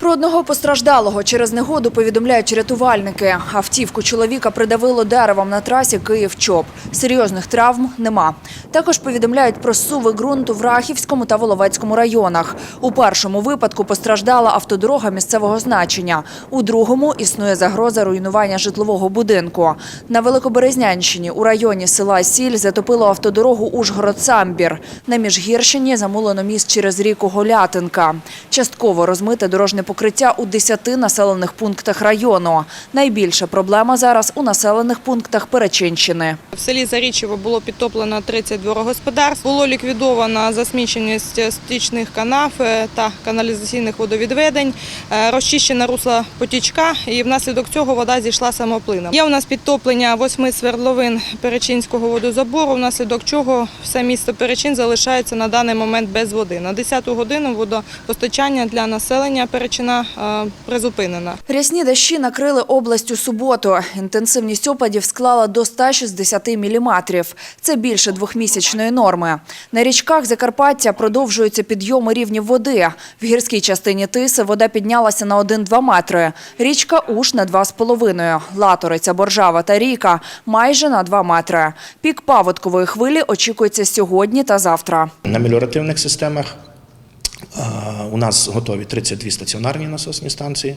Про одного постраждалого через негоду повідомляють рятувальники. Автівку чоловіка придавило деревом на трасі Київ-Чоп. Серйозних травм нема. Також повідомляють про суви ґрунту в Рахівському та Воловецькому районах. У першому випадку постраждала автодорога місцевого значення. У другому існує загроза руйнування житлового будинку. На Великоберезнянщині у районі села Сіль затопило автодорогу Ужгород-Самбір. На Міжгірщині замулено міст через ріку Голятинка. Частково розмите дорожне покриття у 10 населених пунктах району. Найбільша проблема зараз у населених пунктах Перечинщини. В селі Зарічево було підтоплено 30 дворогосподарств. Було ліквідовано засміченість стічних канав е, та каналізаційних водовідведень, е, розчищена русла потічка, і внаслідок цього вода зійшла самоплином. Є у нас підтоплення восьми свердловин Перечинського водозабору, внаслідок чого все місто Перечин залишається на даний момент без води. На 10 годину водопостачання для населення Перечина е, призупинено. Рясні дощі накрили область у суботу. Інтенсивність опадів склала до 160 міліметрів. Це більше двохмісячної норми. На річках Закарпаття продовжуються підйоми рівнів води. В гірській частині Тиси вода піднялася на 1-2 метри. Річка Уш на 2,5. Латориця, Боржава та Ріка майже на 2 метри. Пік паводкової хвилі очікується сьогодні та завтра. На меліоративних системах у нас готові 32 стаціонарні насосні станції.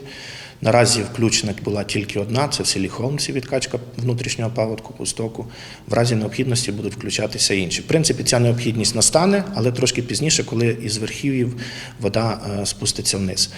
Наразі включена була тільки одна, це в селі Холмсі відкачка внутрішнього паводку пустоку. В разі необхідності будуть включатися інші. В принципі, ця необхідність настане, але трошки пізніше, коли із верхів'їв вода е, спуститься вниз.